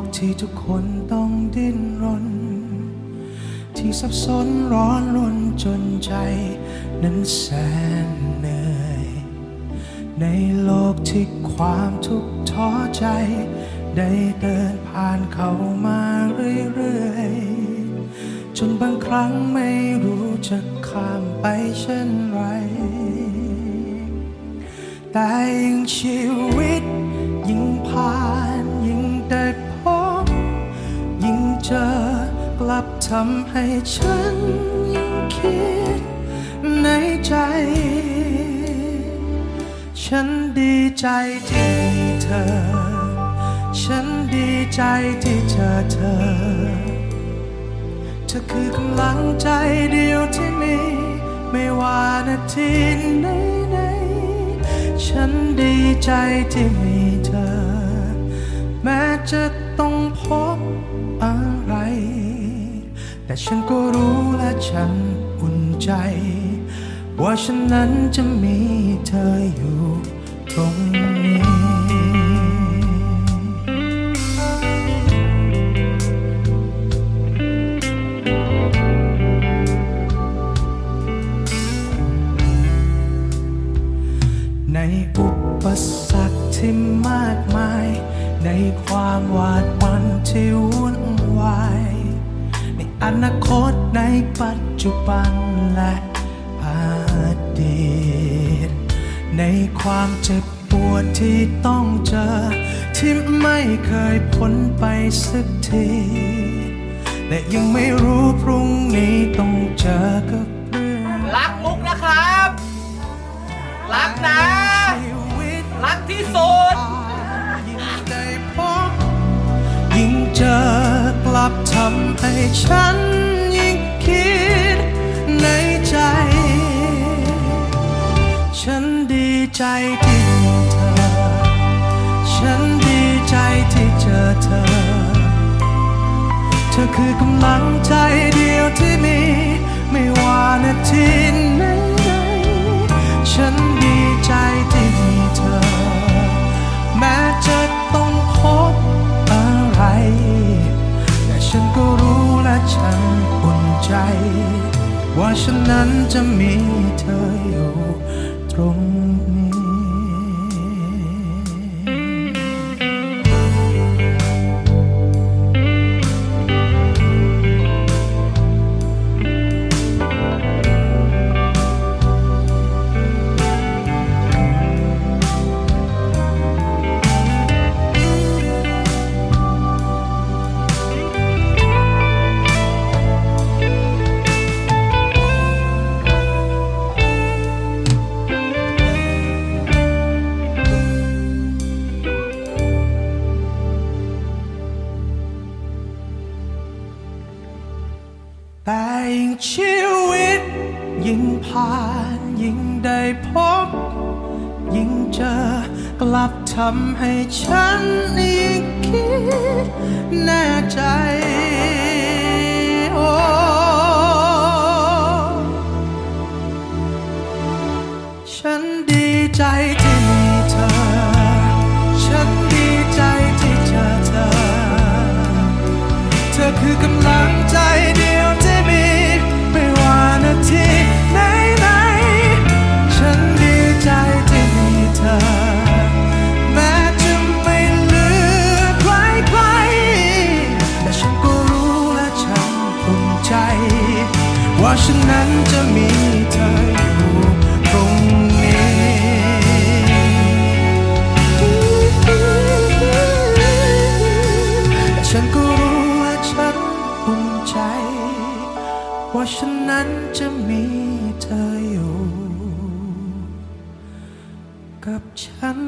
กที่ทุกคนต้องดิ้นรน ที่สับสนร้อนรนจนใจ นั้นแสนเหนื่อย ในโลกที่ความทุกข์ท้อใจ ได้เดินผ่านเขามาเรื่อยๆ จนบางครั้งไม่รู้จะข้ามไปเช่นไร แต่ยิ่งชีวิตยิ่ง บทำให้ฉันยิ่งคิดในใจ ฉันดีใจที่มีเธอ ฉันดีใจที่เจอเธอ เธอคือกำลังใจเดียวที่มี ไม่ว่านาทีไหนไหนๆฉันดีใจที่มีเธอ แม้จะต้องพบอ แต่ฉันก็รู้และฉันอุ่นใจ ว่าฉันนั้นจะมีเธออยู่ตรงนี้ในอุปสรรคที่มากมาย ในความหวาดหวั่นที่วุ่นวาย อนาคตในปัจจุบันและอดีต ในความเจ็บปวดที่ต้องเจอ ที่ไม่เคยพ้นไปสักที และยังไม่รู้พรุ่งนี้ต้องเจอกับำให้ฉันยิ่งคิดในใจ ฉันดีใจที่มีเธอ ฉันดีใจที่เจอเธอ เธอคือกำลังใจเดียวที่มี ไม่ว่านา ว่าฉันนั้นจะมีเธออยู่ตรงนี้ แต่ยิ่งชีวิต ยิ่งผ่านยิ่งได้พบ ยิ่งเจอกลับทำให้ฉันยิ่งคิดแน่ใจโอ้ฉันดีใจที่มีเธอ ฉันดีใจที่เจอเธอ เธอคือกำลังใจดี ว่าฉันนั้นจะมีเธออยู่ตรงนี้ ฉันก็รู้และฉันอุ่นใจ ว่าฉันนั้นจะมีเธออยู่ กับฉัน